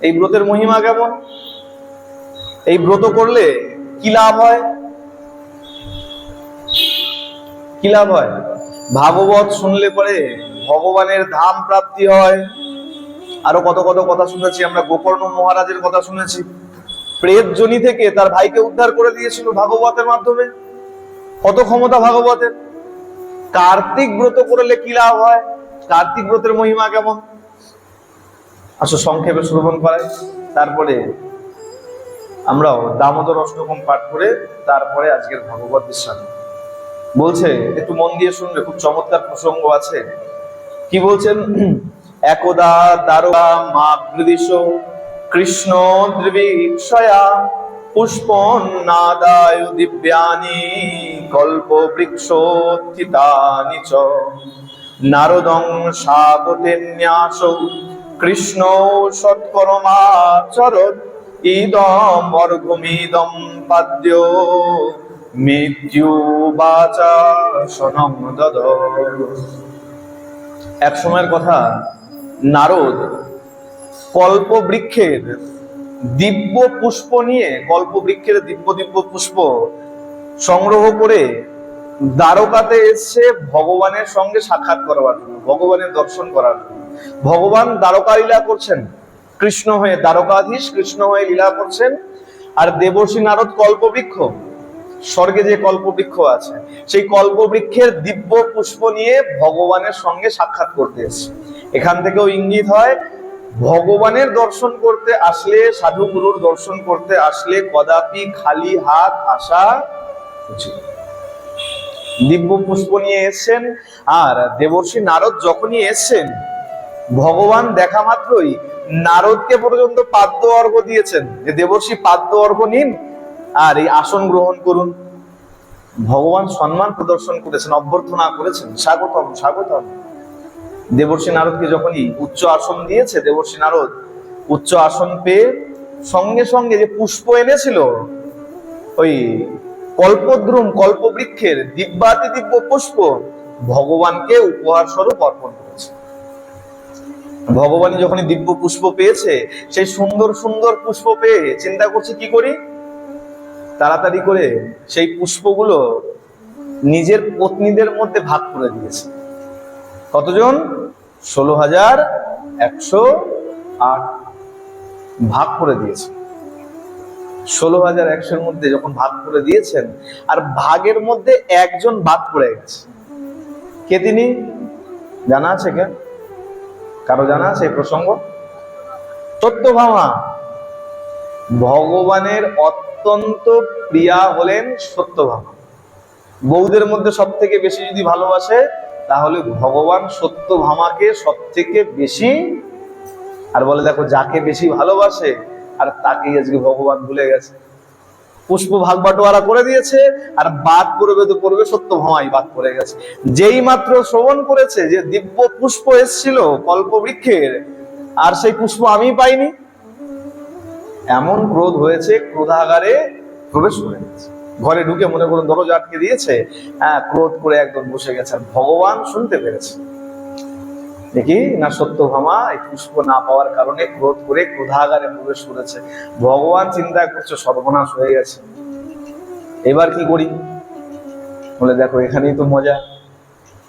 এই ব্রতের মহিমা কেমন? এই ব্রত করলে কি লাভ হয়? কি লাভ হয়? ভাগবত শুনলে পরে ভগবানের ধাম প্রাপ্তি হয়। আরও কত কত কথা শুনেছি, আমরা গোকর্ণ মহারাজের কথা শুনেছি। প্রেত জনি থেকে তার ভাইকে উদ্ধার করে দিয়েছিল ভাগবতের মাধ্যমে। কত ক্ষমতা ভাগবতের? কার্তিক ব্রত করলে কি লাভ হয়? কার্তিক ব্রতের মহিমা কেমন? আসো, সংক্ষেপে শ্রবণ করাই। তারপরে আমরাও দামোদর অষ্টকম পাঠ করে তারপরে আজকের ভগবত বিশ্রাম। বলছে, একটু মন দিয়ে শুনবে, খুব চমৎকার প্রসঙ্গ আছে। কি বলছেন? একদা দারোগা মা বৃদিশ কৃষ্ণ দ্রিবীক্ষয়া পুষ্পন্নাদায় দিব্যানি কল্প বৃক্ষোত্থিতানি চ। নারদং স্বাগতেন্যাস কৃষ্ণ সৎকর্মাচরৎ ইদম অর্ঘমিদম পাদ্য, মৃত্যু বাচা সনম দদ। এক সময়ের কথা, নারদ কল্প বৃক্ষের দিব্য পুষ্প নিয়ে কল্প বৃক্ষের দিব্য দিব্য পুষ্প সংগ্রহ করে দ্বারকাতে এসে ভগবানের সঙ্গে সাক্ষাৎ করবার জন্য, ভগবানের দর্শন করার জন্য। ভগবান দ্বারকা লীলা করছেন। কৃষ্ণ হয়ে দ্বারকাধীশ, কৃষ্ণ হয়ে লীলা করছেন। আর দেবর্ষী নারদ কল্পবৃক্ষ, স্বর্গে যে কল্পবৃক্ষ আছে, সেই কল্পবৃক্ষের দিব্য পুষ্প নিয়ে ভগবানের সঙ্গে সাক্ষাৎ করতে এসছে। এখান থেকেও ইঙ্গিত হয়, ভগবানের দর্শন করতে আসলে, সাধু গুরুর দর্শন করতে আসলে কদাপি খালি হাত আসা উচিত। দিব্য পুষ্প নিয়ে এসছেন, আর দেবর্ষী নারদ যখনই এসছেন ভগবান দেখা মাত্রই নারদকে পর্যন্ত পাদ্য অর্ঘ দিয়েছেন। যে দেবর্ষী পাদ্য অর্ঘ নিন আর এই আসন গ্রহণ করুন। ভগবান সম্মান প্রদর্শন করেছেন, অভ্যর্থনা করেছেন। স্বাগতম স্বাগতম। দেবর্ষী নারদকে যখনই উচ্চ আসন দিয়েছে, দেবর্ষী নারদ উচ্চ আসন পেয়ে সঙ্গে সঙ্গে যে পুষ্প এনেছিল, ওই কল্পদ্রুম, কল্পবৃক্ষের দিব্যাতি দিব্য পুষ্প ভগবানকে উপহার স্বরূপ অর্পণ করেছে ভগবানই যখনই দিব্য পুষ্প পেয়েছে, সেই সুন্দর সুন্দর পুষ্প পেয়ে চিন্তা করছে কি করি? তাড়াতাড়ি করে সেই পুষ্পগুলো নিজের পত্নীদের মধ্যে ভাগ করে দিয়েছে। কতজন? ষোলো হাজার একশো আট ভাগ করে দিয়েছে। ষোলো হাজার একশোর মধ্যে যখন ভাগ করে দিয়েছেন, আর ভাগের মধ্যে একজন বাদ পড়ে গেছে। কে তিনি? জানা আছে কে? কারও জানা আছে প্রসঙ্গ? সত্যভামা ভগবানের অত্যন্ত প্রিয়া হলেন সত্যভামা বৌদের মধ্যে সব থেকে বেশি যদি ভালোবাসে, তাহলে ভগবান সত্যভামাকে সব থেকে বেশি আর বলে, দেখো, যাকে বেশি ভালোবাসে, আর তাকেই আজকে ভগবান ভুলে গেছে। পুষ্প ভাগ বাটোয়ারা করে দিয়েছে, আর বাদ পড়বে তো পড়বে সত্য ভামাই বাদ পড়ে গেছে। যেই মাত্র শ্রবণ করেছে, যে দিব্য পুষ্প এসছিল কল্পবৃক্ষের, আর সেই পুষ্প আমি পাইনি, এমন ক্রোধ হয়েছে, ক্রোধাগারে প্রবেশ করে গেছে ঘরে ঢুকে মনে করুন, দরজা আটকে দিয়েছে হ্যাঁ ক্রোধ করে একদম বসে গেছে ভগবান শুনতে পেরেছে। দেখি না সত্যভামা এই পুষ্প না পাওয়ার কারণে ক্রোধ করে ক্রোধাগারে প্রবেশ করেছে। ভগবান চিন্তা করছে সর্বনাশ হয়ে গেছে। এবার কি করি? বলে দেখো এখানেই তো মজা।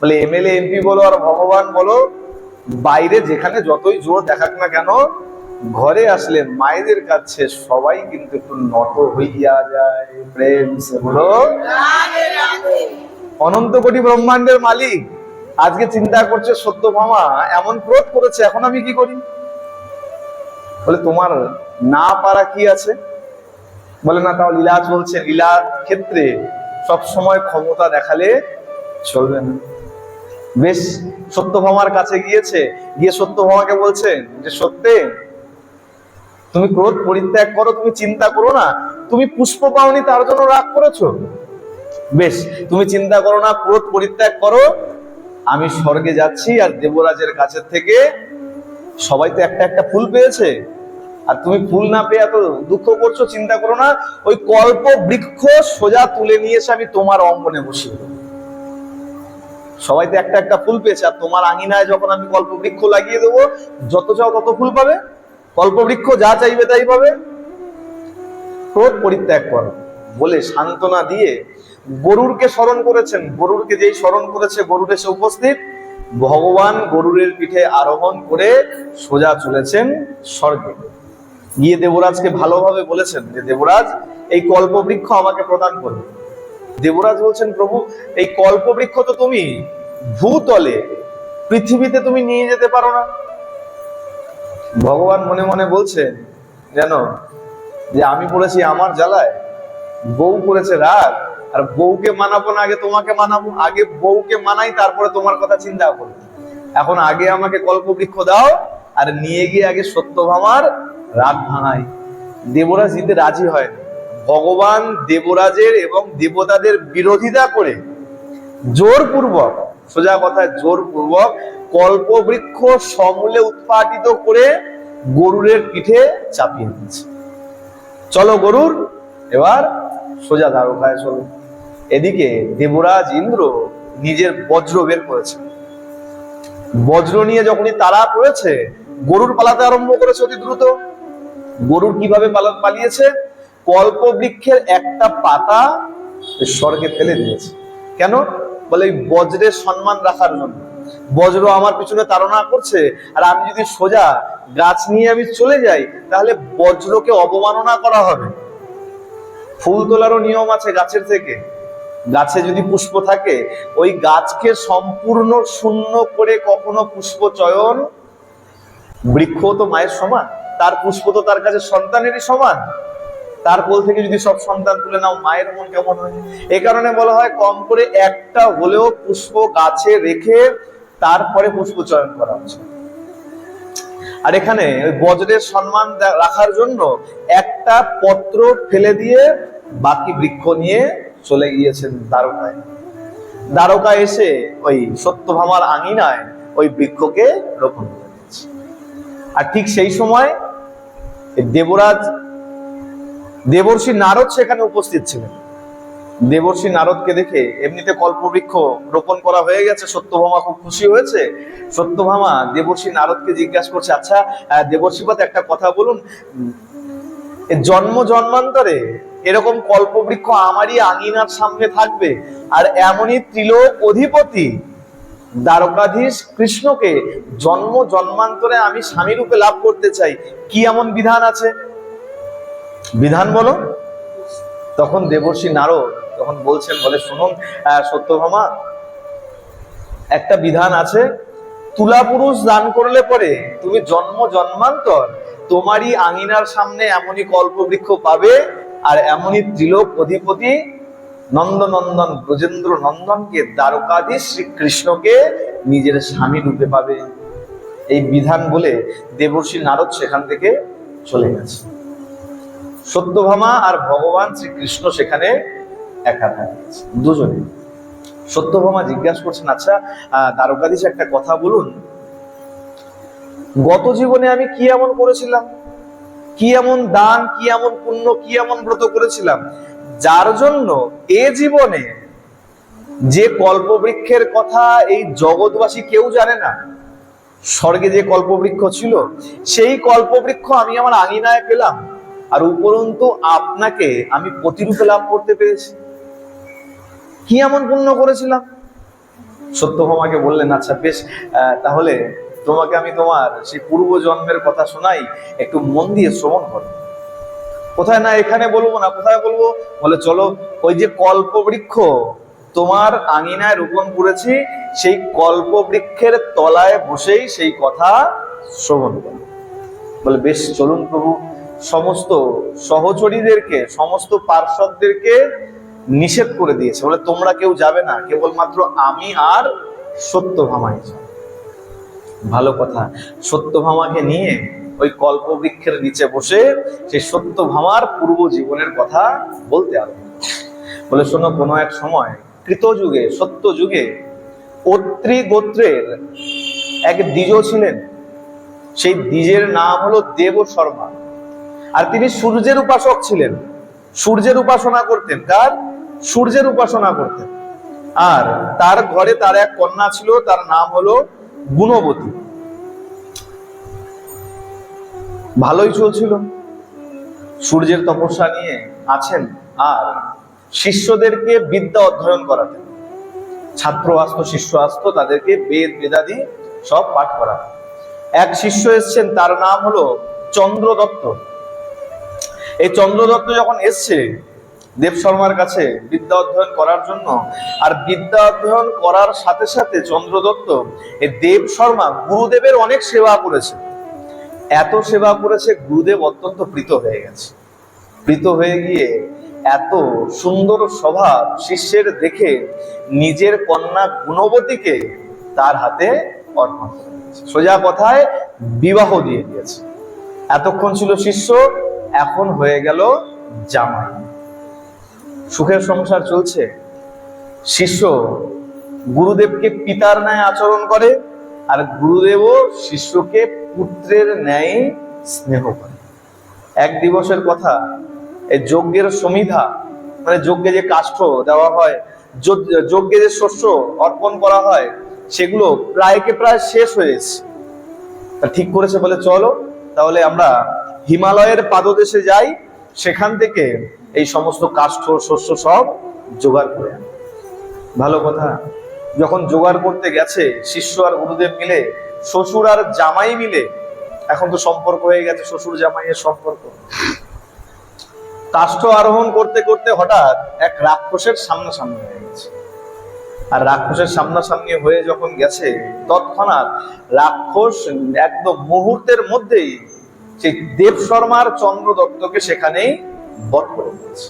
বলে এমএলএ এমপি বলো আর ভগবান বলো বাইরে যেখানে যতই জোর দেখাক না কেন ঘরে আসলে মায়েদের কাছে সবাই কিন্তু একটু নত হইয়া যায়। প্রেম সে বলো। অনন্ত কোটি ব্রহ্মাণ্ডের মালিক। আজকে চিন্তা করছে সত্য সত্যভামা এমন ক্রোধ করেছে, এখন আমি কি করি? বলে, তোমার না পারা কি আছে? বলে, না, তাও লীলা চলছে। লীলার ক্ষেত্রে সব সময় ক্ষমতা দেখালে চলবে না। বেশ সত্যভামার কাছে গিয়েছে। গিয়ে সত্যভামাকে বলছেন যে সত্যে, তুমি ক্রোধ পরিত্যাগ করো, তুমি চিন্তা করো না। তুমি পুষ্প পাওনি, তার জন্য রাগ করেছ? বেশ, তুমি চিন্তা করো না, ক্রোধ পরিত্যাগ করো আমি স্বর্গে যাচ্ছি আর দেবরাজের কাছের থেকে সবাই তো একটা একটা ফুল পেয়েছে। আর তুমি ফুল না পেয়ে এত দুঃখ করছ, চিন্তা করো না। ওই কল্প বৃক্ষ সোজা তুলে নিয়ে এসে আমি তোমার অঙ্গনে বসিয়ে সবাই তো একটা একটা ফুল পেয়েছে, আর তোমার আঙিনায় যখন আমি কল্প বৃক্ষ লাগিয়ে দেবো, যত চাও তত ফুল পাবে। কল্পবৃক্ষ যা চাইবে তাই পাবে। ক্রোধ পরিত্যাগ করো। বলে সান্ত্বনা দিয়ে গরুরকে স্মরণ করেছেন, গরুরকে যেই স্মরণ করেছে, গরুর এসে উপস্থিত। ভগবান গরুরের পিঠে আরোহণ করে সোজা চলেছেন স্বর্গে। গিয়ে দেবরাজকে ভালোভাবে বলেছেন যে, দেবরাজ, এই কল্পবৃক্ষ আমাকে প্রদান করবে দেবরাজ বলছেন, প্রভু, এই কল্পবৃক্ষ তো তুমি ভূতলে, পৃথিবীতে তুমি নিয়ে যেতে পারো না। ভগবান মনে মনে বলছেন যেন যে আমি পড়েছি আমার জ্বালায়, বউ করেছে রাগ আর বউকে মানাবো না, আগে তোমাকে মানাবো। আগে বউকে মানাই, তারপরে তোমার কথা চিন্তা করব। এখন আগে আমাকে কল্পবৃক্ষ দাও, আর নিয়ে গিয়ে আগে সত্যভামার রাগ ভাঙাই। দেবরাজ দিতে রাজি হয়। ভগবান দেবরাজের এবং দেবতাদের বিরোধিতা করে জোরপূর্বক, সোজা কথায় জোরপূর্বক কল্পবৃক্ষ সমূলে উৎপাটিত করে গরুরের পিঠে চাপিয়ে দিচ্ছে চলো গরুর, এবার সোজা দ্বারকায় চলো। এদিকে দেবরাজ ইন্দ্র নিজের বজ্র বের করেছে। বজ্র নিয়ে যখনই তারা পড়েছে, গরুর পালাতে আরম্ভ করেছে অতি দ্রুত। গরুর কীভাবে পালা- পালিয়েছে? কল্পবৃক্ষের একটা পাতা স্বর্গে ফেলে দিয়েছে। কেন? বলে এই বজ্রের সম্মান রাখার জন্য। বজ্র আমার পিছনে তাড়না করছে, আর আমি যদি সোজা গাছ নিয়ে আমি চলে যাই, তাহলে বজ্রকে অবমাননা করা হবে। ফুল তোলারও নিয়ম আছে গাছের থেকে। গাছে যদি পুষ্প থাকে, ওই গাছকে সম্পূর্ণ শূন্য করে কখনো পুষ্প চয়ন বৃক্ষ তো মায়ের সমান, তার পুষ্প তো তার কাছে সন্তানেরই সমান। তার কোল থেকে যদি সব সন্তান তুলে নাও, মায়ের মন কেমন হয়? এই কারণে বলা হয়, কম করে একটা হলেও পুষ্প গাছে রেখে তারপরে পুষ্প চয়ন করা উচিত আর এখানে ওই বজ্রের সম্মান রাখার জন্য একটা পত্র ফেলে দিয়ে বাকি বৃক্ষ নিয়ে চলে গিয়েছেন দ্বারকায়। দ্বারকা এসে ওই সত্যভামার আঙিনায় ওই বৃক্ষকে রোপণ করে দিয়েছে। আর ঠিক সেই সময় দেবরাজ, দেবর্ষি নারদ সেখানে উপস্থিত ছিলেন। দেবর্ষি নারদকে দেখে এমনিতে কল্পবৃক্ষ রোপণ করা হয়ে গেছে, সত্যভামা খুব খুশি হয়েছে। সত্যভামা দেবর্ষি নারদকে জিজ্ঞাসা করছে আচ্ছা দেবর্ষিপাত একটা কথা বলুন জন্ম জন্মান্তরে এরকম কল্পবৃক্ষ আমারই আঙিনার সামনে থাকবে। আর এমনই ত্রিলোক অধিপতি দ্বারকাধীশ কৃষ্ণকে জন্ম জন্মান্তরে আমি স্বামী রূপে লাভ করতে চাই। কি এমন বিধান আছে? বিধান বলো। তখন দেবর্ষি নারদ তখন বলছেন, বলে শুনুন সত্যভামা, একটা বিধান আছে, তুলা পুরুষ দান করলে পরে তুমি জন্ম জন্মান্তর, তোমারই আঙিনার সামনে এমনই কল্পবৃক্ষ পাবে আর এমনই ত্রিলোক অধিপতি নন্দনন্দন, ব্রজেন্দ্র নন্দনকে দ্বারকাধীশ শ্রীকৃষ্ণকে নিজের স্বামী রূপে পাবে। এই বিধান বলে দেবর্ষি নারদ সেখান থেকে চলে গেছে। সত্যভামা আর ভগবান শ্রীকৃষ্ণ সেখানে একা দাঁড়িয়েছে, দুজনে। সত্যভামা জিজ্ঞাসা করছেন আচ্ছা দ্বারকাধীশ একটা কথা বলুন। গত জীবনে আমি কি এমন করেছিলাম? কি এমন দান, কি এমন পুণ্য, কি এমন ব্রত করেছিলাম? যার জন্য এ জীবনে যে কল্পবৃক্ষের কথা এই জগৎবাসী কেউ জানে না, স্বর্গে যে কল্পবৃক্ষ ছিল, সেই কল্পবৃক্ষ আমি আমার আঙিনায় পেলাম, আর উপরন্তু আপনাকে আমি প্রতিরূপে লাভ করতে পেরেছি। কি এমন পুণ্য করেছিলাম? সত্যভামাকে বললেন আচ্ছা বেশ তাহলে তোমাকে আমি তোমার সেই পূর্ব জন্মের কথা শোনাই, একটু মন দিয়ে শ্রবণ করো। কোথায় না এখানে বলব না, কোথায় বলব? বলে চলো, ওই যে কল্পবৃক্ষ, তোমার আঙিনায় রোপণ করেছি, সেই কল্পবৃক্ষের তলায় বসেই সেই কথা শ্রবণ করো। বলে বেশ, চলুন প্রভু। সমস্ত সহচরীদেরকে, সমস্ত পার্শ্বদদেরকে নিষেধ করে দিয়েছে। বলে তোমরা কেউ যাবে না, কেবলমাত্র আমি আর সত্যভামাই যাব। ভালো কথা। সত্যভামাকে নিয়ে ওই কল্পবৃক্ষের নিচে বসে সেই সত্যভামার পূর্ব জীবনের কথা বলতে আরম্ভ বলে, শোনো, কোনো এক সময় কৃতযুগে সত্য যুগে অত্রি গোত্রের এক দ্বিজ ছিলেন। সেই দ্বিজের নাম হলো দেব শর্মা। আর তিনি সূর্যের উপাসক ছিলেন। সূর্যের উপাসনা করতেন। কার? সূর্যের উপাসনা করতেন। আর তার ঘরে তার এক কন্যা ছিল, তার নাম হলো গুণবতী। ভালোই চলছিল। সূর্যের তপস্যা নিয়ে আছেন আর শিষ্যদেরকে বিদ্যা অধ্যয়ন করাতেন। ছাত্র আসতো, শিষ্য আসতো, তাদেরকে বেদ, বেদাদি সব পাঠ করা এক শিষ্য এসছেন, তার নাম হলো চন্দ্রদত্ত। এই চন্দ্রদত্ত যখন এসছে দেব শর্মার কাছে বিদ্যা অধ্যয়ন করার জন্য। আর বিদ্যা অধ্যয়ন করার সাথে সাথে চন্দ্রদত্ত দেব শর্মা গুরুদেবের অনেক সেবা করেছে। এত সেবা করেছে, গুরুদেব অত্যন্ত প্রীত হয়ে গেছে। প্রীত হয়ে গিয়ে এত সুন্দর স্বভাব শিষ্যের দেখে নিজের কন্যা গুণবতীকে তার হাতে অর্পণ করে সোজা কথায় বিবাহ দিয়ে দিয়েছে। এতক্ষণ ছিল শিষ্য, এখন হয়ে গেল জামাই। সুখের সংসার চলছে। শিষ্য গুরুদেবকে পিতার ন্যায় আচরণ করে আর গুরুদেবও শিষ্যকে পুত্রের ন্যায় স্নেহ করে। এক দিবসের কথা এই যজ্ঞের সমিধা মানে যজ্ঞে যে কাষ্ঠ দেওয়া হয়, যজ্ঞ- যে শস্য অর্পণ করা হয়, সেগুলো প্রায়কে প্রায় শেষ হয়েছে ঠিক করেছে বলে চলো, তাহলে আমরা হিমালয়ের পাদদেশে যাই, সেখান থেকে এই সমস্ত কাষ্ঠ, শস্য সব জোগাড় করে। ভালো কথা, যখন জোগাড় করতে গেছে, শিষ্য আর গুরুদেব মিলে, শ্বশুর আর জামাই মিলে, এখন তো সম্পর্ক হয়ে গেছে, শ্বশুর জামাইয়ের সম্পর্ক কাষ্ঠ আরোহণ করতে করতে হঠাৎ এক রাক্ষসের সামনাসামনি হয়ে গেছে আর রাক্ষসের সামনাসামনি হয়ে যখন গেছে, তৎক্ষণাৎ রাক্ষস একদম মুহূর্তের মধ্যেই সেই দেব শর্মার চন্দ্র দত্তকে সেখানেই বধ করে দিয়েছে।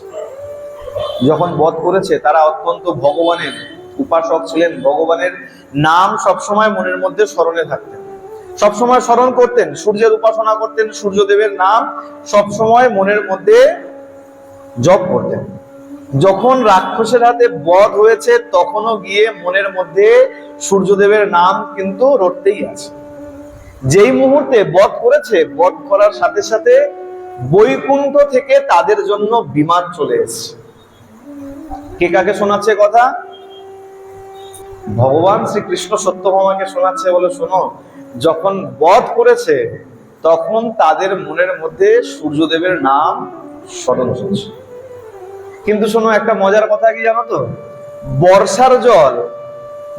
যখন বধ করেছে, তারা অত্যন্ত ভগবানের, উপাসক ছিলেন, ভগবানের নাম সবসময় মনের মধ্যে স্মরণে থাকতেন। সবসময় স্মরণ করতেন, সূর্যের উপাসনা করতেন, সূর্যদেবের নাম সবসময় মনের মধ্যে জপ করতেন। যখন রাক্ষসের হাতে বধ হয়েছে, তখনও গিয়ে মনের মধ্যে সূর্যদেবের নাম কিন্তু রটতেই আছে। যেই মুহূর্তে বধ করেছে, বধ করার সাথে সাথে বৈকুণ্ঠ থেকে তাদের জন্য বিমান চলে এসেছে। কে কাকে শোনাচ্ছে কথা? ভগবান শ্রীকৃষ্ণ সত্যভামাকে শোনাচ্ছে বলে শোনো। যখন বধ করেছে, তখন তাদের মনের মধ্যে সূর্যদেবের নাম স্মরণ হচ্ছে। কিন্তু শোনো, একটা মজার কথা কি জানো তো? বর্ষার জল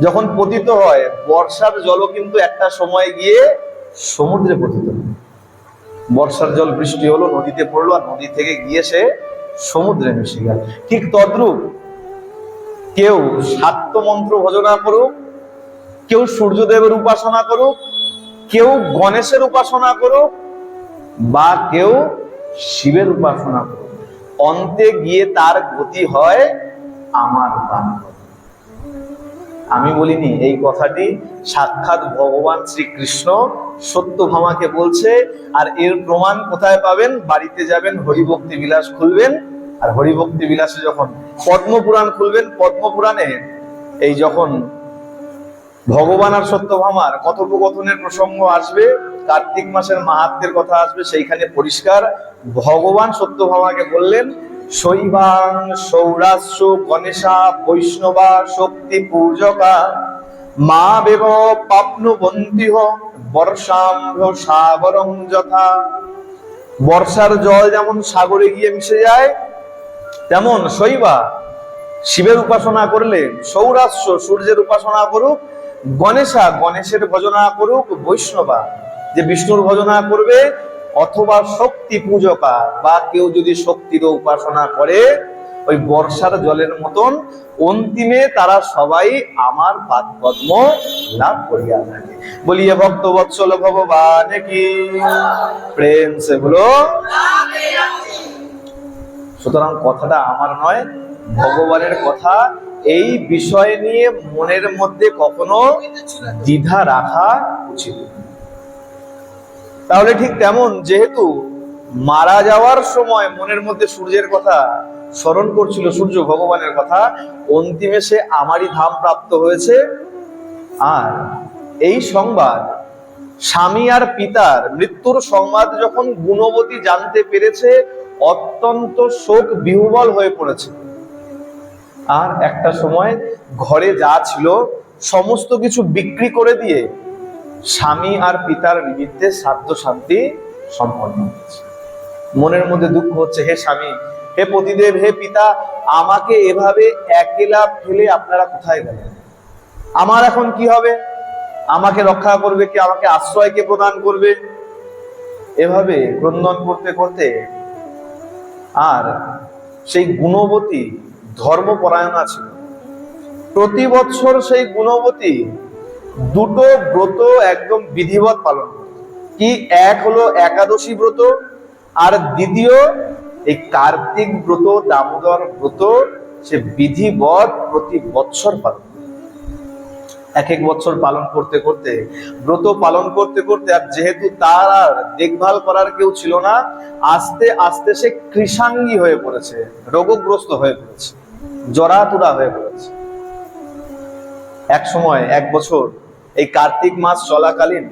যখন পতিত হয়, বর্ষার জলও কিন্তু একটা সময় গিয়ে সমুদ্রে পতিত বর্ষার জল বৃষ্টি হলো, নদীতে পড়ল, আর নদী থেকে গিয়ে সে সমুদ্রে মিশে গেল। ঠিক তদ্রূপ কেউ সাত্য মন্ত্র ভজনা করুক, কেউ সূর্যদেবের উপাসনা করুক, কেউ গণেশের উপাসনা করুক, বা কেউ শিবের উপাসনা করুক। অন্তে গিয়ে তার গতি হয় আমার বান্ধব আমি বলিনি, এই কথাটি সাক্ষাৎ ভগবান শ্রীকৃষ্ণ সত্যভামাকে বলছে, আর এর প্রমাণ কোথায় পাবেন? বাড়িতে যাবেন, হরিভক্তি বিলাস খুলবেন, আর হরিভক্তি বিলাসে যখন পদ্মপুরাণ খুলবেন, পদ্মপুরাণে এই যখন ভগবান আর সত্যভামার কথোপকথনের প্রসঙ্গ আসবে, কার্তিক মাসের মাহাত্মের কথা আসবে, সেইখানে পরিষ্কার ভগবান সত্যভামাকে বললেন শৈবাং সৌরাষ্ট্র গণেশা, বৈষ্ণবা, শক্তি পূজকা, মা বেব পাপ্নুবন্তিহ বর্ষাম্ভ, সাগরং যথা। বর্ষার জল যেমন সাগরে গিয়ে মিশে যায়, তেমন শৈবা শিবের উপাসনা করলে সৌরাষ্ট্র সূর্যের উপাসনা করুক, গণেশা গণেশের ভজনা করুক, বৈষ্ণবা যে বিষ্ণুর ভজনা করবে অথবা শক্তি পূজকা, বা কেউ যদি শক্তির উপাসনা করে, ওই বর্ষার জলের মতন অন্তিমে তারা সবাই আমার পাদ পদ্ম লাভ করিয়া থাকে। বলিয়ে ভক্ত বৎসল ভগবান কি? প্রেম সে বলো সুতরাং কথাটা আমার নয়, ভগবানের কথা। এই বিষয় নিয়ে মনের মধ্যে কখনো দ্বিধা রাখা উচিত। তাহলে ঠিক তেমন, যেহেতু মারা যাওয়ার সময় মনের মধ্যে সূর্যের কথা স্মরণ করছিল, সূর্য ভগবানের কথা, অন্তিমে সে আমারই ধাম প্রাপ্ত হয়েছে। আর এই সংবাদ, স্বামী আর পিতার মৃত্যুর সংবাদ যখন গুণবতী জানতে পেরেছে, অত্যন্ত শোক বিহুবল হয়ে পড়েছে। আর একটা সময় ঘরে যা ছিল, সমস্ত কিছু বিক্রি করে দিয়ে স্বামী আর পিতার নিমিত্তে সাধ্য শান্তি সম্পন্ন হয়েছে। মনের মধ্যে দুঃখ হচ্ছে, হে স্বামী, হে পতিদেব, হে পিতা, আমাকে এভাবে একেলা ফেলে আপনারা কোথায় গেলেন? আমার এখন কি হবে? আমাকে রক্ষা করবে কি? আমাকে আশ্রয় কে প্রদান করবে? এভাবে ক্রন্দন করতে করতে আর সেই গুণবতী ধর্মপরায়ণা ছিল। প্রতি বছর সেই গুণবতী দুটো ব্রত একদম বিধিবৎ পালন কি এক হলো একাদশী ব্রত, আর দ্বিতীয় এই কার্তিক ব্রত, দামোদর ব্রত, সে বিধিবৎ প্রতি বৎসর পালন এক এক বছর পালন করতে করতে, ব্রত পালন করতে করতে, আর যেহেতু তার আর দেখভাল করার কেউ ছিল না, আস্তে আস্তে সে কৃষাঙ্গী হয়ে পড়েছে, রোগগ্রস্ত হয়ে পড়েছে, জরাতুরা হয়ে পড়েছে। এক সময়, এক বছর, এই কার্তিক মাস চলাকালীন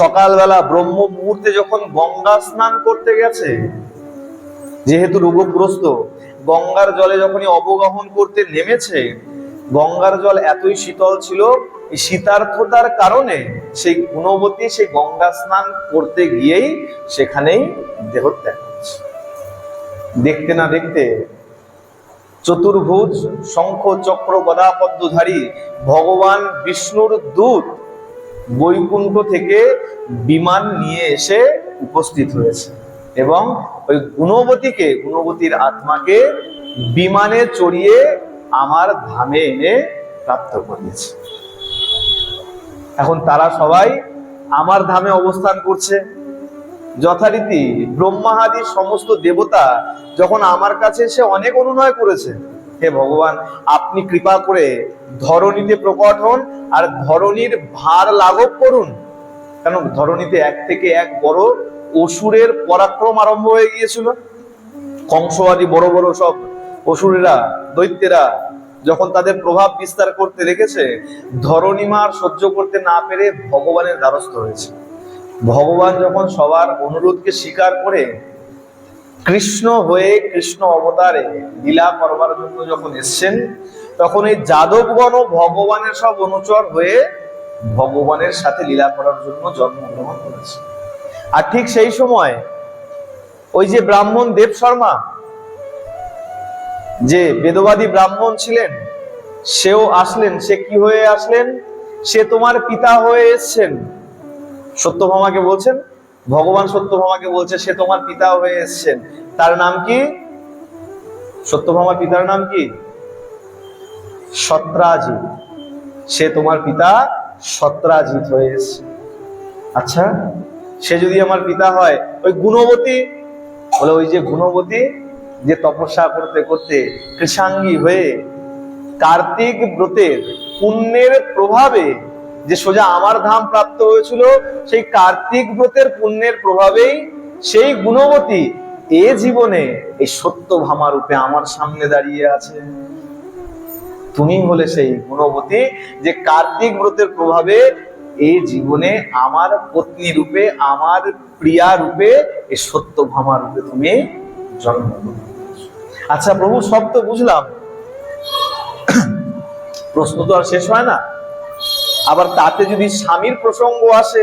সকালবেলা ব্রহ্ম মুহূর্তে যখন গঙ্গা স্নান করতে গেছে, যেহেতু রোগগ্রস্ত, গঙ্গার জলে যখনই অবগাহন করতে নেমেছে, গঙ্গার জল এতই শীতল ছিল শীতার্থতার কারণে সেই গুণবতী সেই গঙ্গা স্নান করতে গিয়েই সেখানেই দেহত্যাগ করছে। দেখতে না দেখতে চতুর্ভুজ, শঙ্খ, চক্র, গদা, পদ্মধারী, ভগবান বিষ্ণুর দূত বৈকুণ্ঠ থেকে বিমান নিয়ে এসে উপস্থিত হয়েছে। এবং ওই গুণবতীকে, গুণবতীর আত্মাকে বিমানে চড়িয়ে আমার ধামে এনে প্রাপ্ত করিয়েছে। এখন তারা সবাই আমার ধামে অবস্থান করছে। যথারীতি ব্রহ্মাহাদি সমস্ত দেবতা যখন আমার কাছে এসে অনেক অনুনয় করেছে, হে ভগবান, আপনি কৃপা করে ধরণীতে প্রকট হন আর ধরণীর ভার লাঘব করুন। কেন? ধরণীতে এক থেকে এক বড় অসুরের পরাক্রম আরম্ভ হয়ে গিয়েছিল। কংস আদি বড় বড় সব অসুরেরা, দৈত্যেরা যখন তাদের প্রভাব বিস্তার করতে রেখেছে ধরণীমার সহ্য করতে না পেরে ভগবানের দ্বারস্থ হয়েছে। ভগবান যখন সবার অনুরোধকে স্বীকার করে কৃষ্ণ হয়ে কৃষ্ণ অবতারে লীলা করবার জন্য যখন এসছেন, তখন এই যাদবগণ ভগবানের সব অনুচর হয়ে ভগবানের সাথে লীলা করার জন্য জন্মগ্রহণ করেছে। আর ঠিক সেই সময় ওই যে ব্রাহ্মণ দেব শর্মা, যে বেদবাদী ব্রাহ্মণ ছিলেন, সেও আসলেন। সে কি হয়ে আসলেন? সে তোমার পিতা হয়ে এসছেন। সত্যভামাকে বলছেন, ভগবান সত্যভামাকে বলছে, সে তোমার পিতা হয়ে এসছেন। তার নাম কি? সত্যভামা পিতার নাম কি? সত্রাজিৎ। সে তোমার পিতা সত্রাজিৎ হয়ে এসছে। আচ্ছা সে যদি আমার পিতা হয়, ওই গুণবতী, বলে ওই যে গুণবতী, যে তপস্যা করতে করতে কৃষাঙ্গী হয়ে কার্তিক ব্রতের পুণ্যের প্রভাবে যে সোজা আমার ধাম প্রাপ্ত হয়েছিল, সেই কার্তিক ব্রতের পুণ্যের প্রভাবেই সেই গুণবতী এ জীবনে এই সত্য ভামা রূপে আমার সামনে দাঁড়িয়ে আছে। তুমি হলে সেই গুণবতী যে কার্তিক ব্রতের প্রভাবে এই জীবনে আমার পত্নী রূপে, আমার প্রিয়া রূপে এই সত্য ভামা রূপে তুমি জন্ম আচ্ছা প্রভু, সব তো বুঝলাম। প্রশ্ন তো আর শেষ হয় না। আবার তাতে যদি স্বামীর প্রসঙ্গ আসে,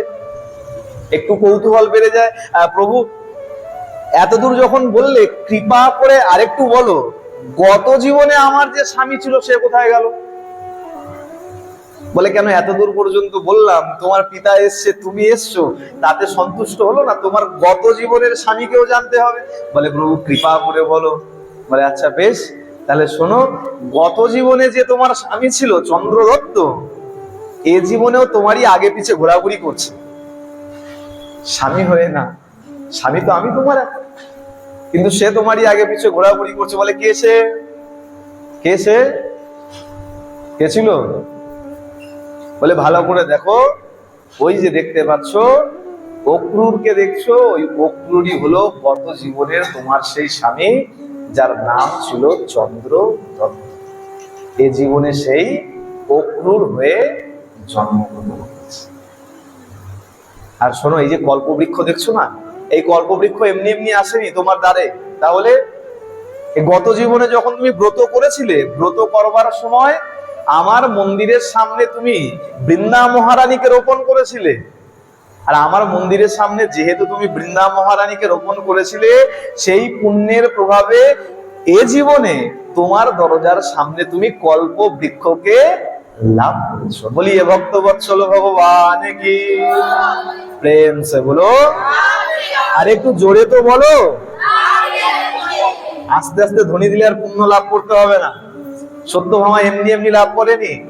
একটু কৌতূহল বেড়ে যায়। প্রভু, এতদূর যখন বললে, কৃপা করে আরেকটু বলো, গত জীবনে আমার যে স্বামী ছিল, সে কোথায় গেল? বলে, কেন এতদূর পর্যন্ত বললাম, তোমার পিতা এসছে, তুমি এসছো, তাতে সন্তুষ্ট হলো না? তোমার গত জীবনের স্বামীকেও জানতে হবে। বলে, প্রভু, কৃপা করে বলো। বলে আচ্ছা বেশ, তাহলে শোনো, গত জীবনে যে তোমার স্বামী ছিল, চন্দ্রদত্ত এ জীবনেও তোমারই আগে পিছে ঘোরাঘুরি করছে। স্বামী হয়ে না। স্বামী তো আমি তোমার কিন্তু সে তোমারই আগে পিছে ঘোরাঘুরি করছে বলে কে সে? কে সে? কে ছিল? বলে ভালো করে দেখো। ওই যে দেখতে পাচ্ছ, অক্রুরকে দেখছ। ওই অক্রুরই হলো গত জীবনের তোমার সেই স্বামী, যার নাম ছিল চন্দ্র এ জীবনে সেই অক্রুর হয়ে জন্মগ্রহণ আর শোনো, এই যে কল্পবৃক্ষ দেখছ না? এই কল্পবৃক্ষ এমনি এমনি আসেনি তোমার দ্বারে। তাহলে গত জীবনে যখন তুমি ব্রত করেছিলে, ব্রত করবার সময় আমার মন্দিরের সামনে তুমি বৃন্দা মহারানীকে রোপণ করেছিলে। আর আমার মন্দিরের সামনে যেহেতু তুমি বৃন্দা মহারানীকে রোপণ করেছিলে, সেই পুণ্যের প্রভাবে এ জীবনে তোমার দরজার সামনে তুমি কল্প বৃক্ষকে লাভ করেছ। বলি, এ ভক্ত বৎসল ভগবান কি? প্রেম সে বলো। আর একটু জোরে তো বলো। আস্তে আস্তে ধ্বনি দিলে আর পুণ্য লাভ করতে হবে না। সত্য ভামা এমনি এমনি লাভ করেনি।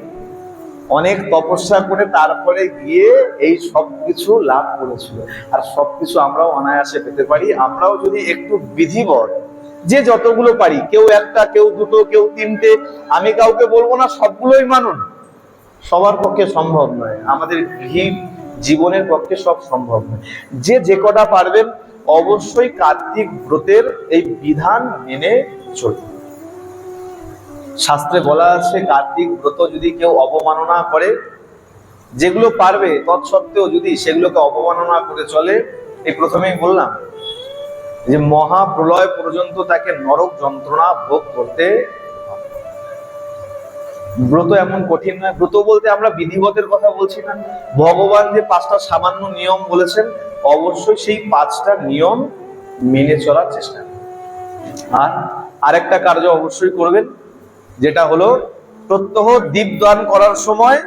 অনেক তপস্যা করে তারপরে গিয়ে এই সব কিছু লাভ করেছিল। আর সবকিছু আমরাও অনায়াসে পেতে পারি। আমরাও যদি একটু বিধিবদ্ধ যে যতগুলো পারি, কেউ একটা, কেউ দুটো, কেউ তিনটে, আমি কাউকে বলব না, সবগুলোই মানুন। সবার পক্ষে সম্ভব নয়, আমাদের গৃহী জীবনের পক্ষে সব সম্ভব নয় যে যে কটা পারবেন, অবশ্যই কার্তিক ব্রতের এই বিধান মেনে চলবে শাস্ত্রে বলা আছে, কার্তিক ব্রত যদি কেউ অবমাননা করে, যেগুলো পারবে, তৎসত্ত্বেও যদি সেগুলোকে অবমাননা করে চলে, এই প্রথমেই বললাম যে মহা প্রলয় পর্যন্ত তাকে নরক যন্ত্রণা ভোগ করতে। ব্রত এমন কঠিন নয়। ব্রত বলতে আমরা বিধিবতের কথা বলছি না। ভগবান যে পাঁচটা সামান্য নিয়ম বলেছেন, অবশ্যই সেই পাঁচটা নিয়ম মেনে চলার চেষ্টা। আর আরেকটা কার্য অবশ্যই করবেন, যেটা হলো প্রত্যহ দীপদান করার সময়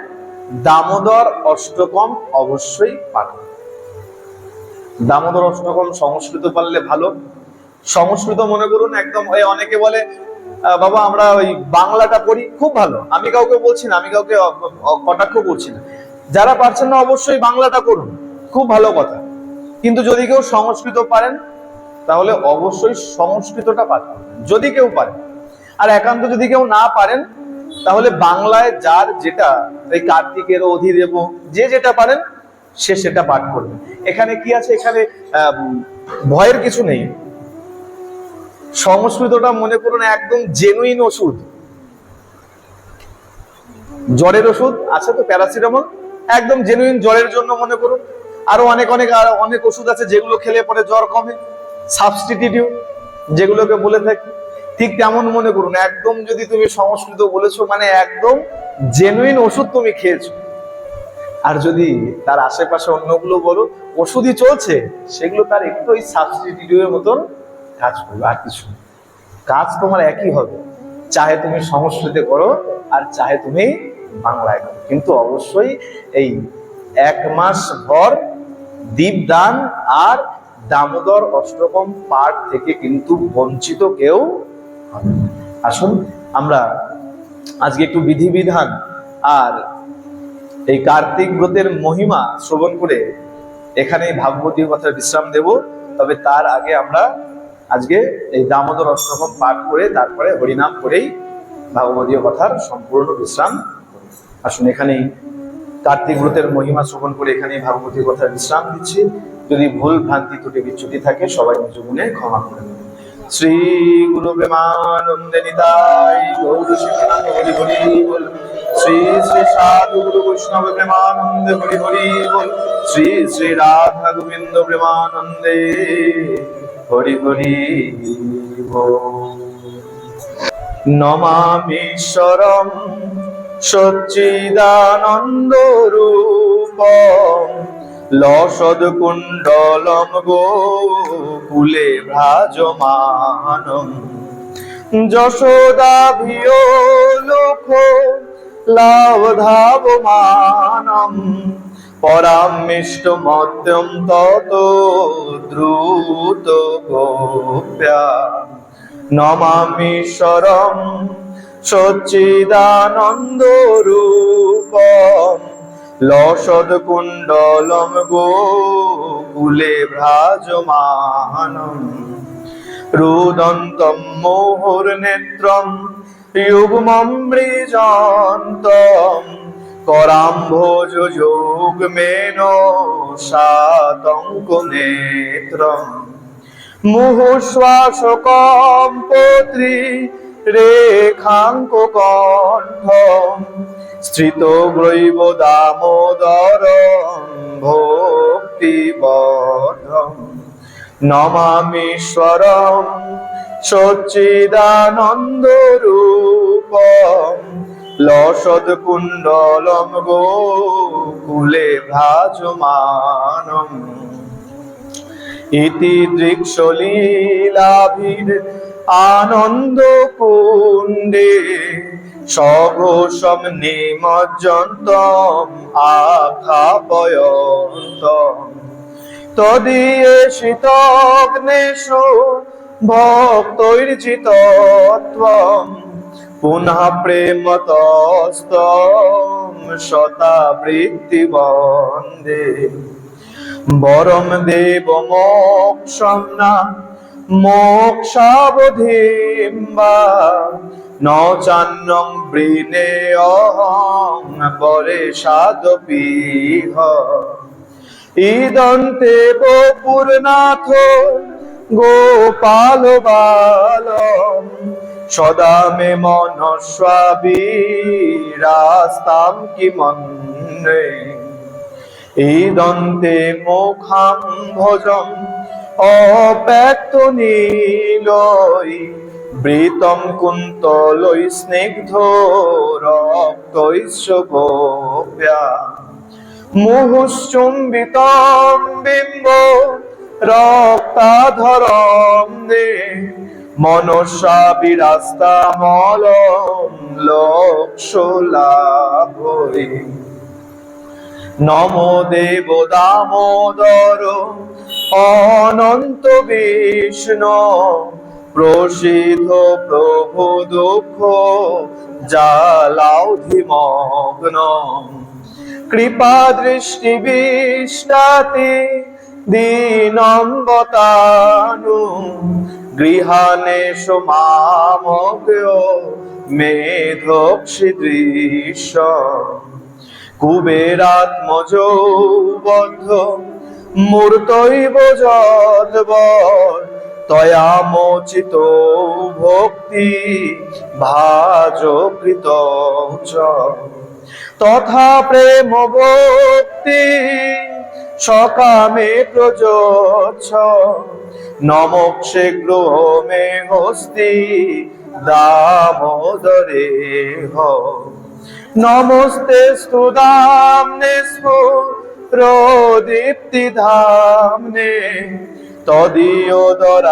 দামোদর অষ্টকম অবশ্যই পাঠ দামোদর অষ্টকম সংস্কৃত পারলে ভালো। সংস্কৃত মনে করুন, একদম অনেকে বলে বাবা, আমরা ওই বাংলাটা পড়ি, খুব ভালো। আমি কাউকে বলছি না, আমি কাউকে কটাক্ষ করছি না। যারা পারছেন না, অবশ্যই বাংলাটা করুন। খুব ভালো কথা। কিন্তু যদি কেউ সংস্কৃত পারেন, তাহলে অবশ্যই সংস্কৃতটা পাঠ যদি কেউ পারেন। আর একান্ত যদি কেউ না পারেন, তাহলে বাংলায় যার যেটা, এই কার্তিকের অধিদেব যে যেটা পারেন, সে সেটা পাঠ করবে। এখানে কি আছে? এখানে ভয়ের কিছু নেই। সংস্কৃতটা মনে করুন একদম জেনুইন ওষুধ। জ্বরের ওষুধ, আছে তো প্যারাসিটামল একদম জেনুইন জ্বরের জন্য মনে করুন। আরও অনেক অনেক অনেক ওষুধ আছে যেগুলো খেলে পরে জ্বর কমে। সাবস্টিটিউট যেগুলোকে বলে থাকি। ঠিক তেমন মনে করুন, একদম যদি তুমি সংস্কৃত বলেছ মানে একদম জেনুইন ওষুধ তুমি খেয়েছো। আর যদি তার আশেপাশে অন্যগুলো বলো, ওষুধই চলছে, সেগুলো তার একটু ওই সাবস্টিটিউটের মতন কাজ করবে, আর কিছু কাজ তোমার একই হবে। চাহে তুমি সংস্কৃতে করো আর চাহে তুমি বাংলায় করো কিন্তু অবশ্যই এই এক মাস ভর দীপদান আর দামোদর অষ্টকম পাঠ থেকে কিন্তু বঞ্চিত কেউ হবে। আসুন, আমরা আজকে একটু বিধিবিধান আর এই কার্তিক ব্রতের মহিমা শ্রবণ করে এখানে ভাগবতী কথার বিশ্রাম দেব। তবে তার আগে আমরা আজকে এই দামোদর অষ্টকম পাঠ করে তারপরে হরিনাম করেই ভাগবতীয় কথার সম্পূর্ণ বিশ্রাম। আসুন এখানেই কার্তিক ব্রতের মহিমা শ্রবণ করে এখানেই ভাগবতীয় কথার বিশ্রাম দিচ্ছি। যদি ভুল ভ্রান্তি, ত্রুটি, বিচ্যুতি থাকে, সবাই নিজ গুণে ক্ষমা করে শ্রী গুরু প্রেমানন্দে নিতাই শ্রী শ্রী সাধু গুরু বৈষ্ণব প্রেমানন্দে হরি হরি বল। শ্রী শ্রী রাধা গোবিন্দ প্রেমানন্দে। হরি হরি। বল নমামীশ্বরম সচ্চিদানন্দ রূপম। লসদ কুণ্ডলম গোকুলে ভ্রাজমানম। যশোদাভিও লোক লাভ লাভধাবমানম পরামিষ্ট মধ্যম তত দ্রুত গোপ্যা। নমামীশ্বরম সচ্চিদানন্দ রূপম। লসদ কুণ্ডলম গোকুলে ভ্রাজমানম রুদন্তম মুহুর্নেত্রম যুগ্মম মৃজন্তম। করাম্ভোজ যোগমেন সাতঙ্ক নেত্রম মুহুশ্বাসকম্পত্রি রেখাঙ্ক কণ্ঠম স্থিত গ্রৈব দামোদর ভক্তিবদ্ধম। নমামীশ্বরম সচ্চিদানন্দ রূপম লসদ কুণ্ডলম গো কুলে ভ্রাজমানম। ইতি দৃক্ষলীলাভির আনন্দ কুণ্ডে, সঘোষম নিমজ্জন্তম আখাপয়ন্তম তদীয়ে শীতগ্নেশু ভক্তৈর্জিতত্বম পুনঃ প্রেমতস্তম শতাবৃত্তি বন্দে। বরম দেব মোক্ষম না, মোক্ষাবধিম বা, ন চান্নং বৃণে অহং পরে সাদপীহ ইদন্তে বপুরনাথ গোপাল বালম সদা মে মনস্বাবীরাস্তাম কি মন্নে ইদন্তে মুখাম ভজম অব্যক্ত নীলই বৃতম কুন্তলই স্নিগ্ধ রক্তৈশ্চ গোপ্যা মুহুশ্চুম্বিতম বিম্ব রক্তাধরম দে মনসা বিরাস্তামলম লোকশোলাভই নম দেব দামোদর, অনন্ত বিষ্ণু, প্রসিদ্ধ প্রভু দুঃখ জালাউধিমগ্ন কৃপা দৃষ্টি বিষ্টাতি দীনম্বতানু গৃহানেশু মামগ্য মেধোক্ষি দৃশ্য। কুবেরাত্মজ বদ্ধ, মূর্তৈব যদ্বর তয়া মোচিত ভক্তি ভাজকৃত চ। তথা প্রেম ভক্তি সকামে প্রযোচ্ছ নমক শীঘ্র মে হস্তি দামোদরে হ। নমস্তে স্তুদামনে প্রদীপ্তি ধামনে। তদীয়োদরায়ার্থ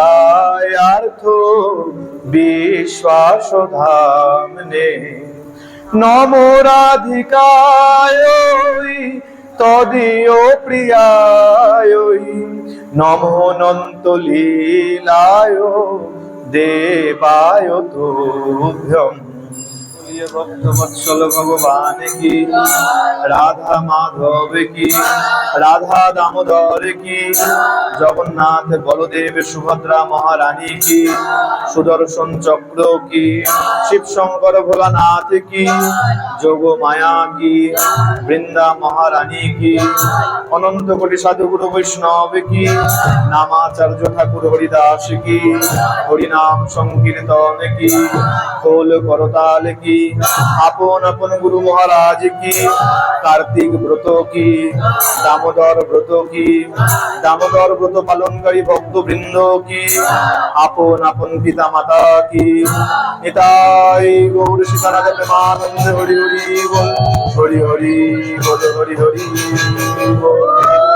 বিশ্বাস ধামনে। নমো রাধিকায় তদীয় প্রিয়ায় নমো নন্ত লীলায় দেবায় তুভ্যম। বলিয়ে ভক্ত বৎসল ভগবান কি? রাধা মাধব কি? রাধা দামোদর কি? জগন্নাথ বলদেব সুভদ্রা মহারানী কি? সুদর্শন চক্র কি? শিব শঙ্কর ভোলানাথ কি? যোগ মায়া কি? বৃন্দা মহারানী কি? অনন্ত কোটি সাধু গুরু বৈষ্ণব কি? নামাচার্য ঠাকুর হরিদাস কি? হরিনাম সংকীর্তন কি? খোল করতাল কি? আপন আপন গুরু মহারাজ কি? কার্তিক ব্রত কি? দামোদর ব্রত কি? দামোদর ব্রত পালনকারী ভক্ত বৃন্দ কি? আপন আপন পিতা মাতা কি? নিতাই গৌর সীতারাধ প্রেমানন্দ হরি হরি বল, হরি হরি বল, হরি হরি বল।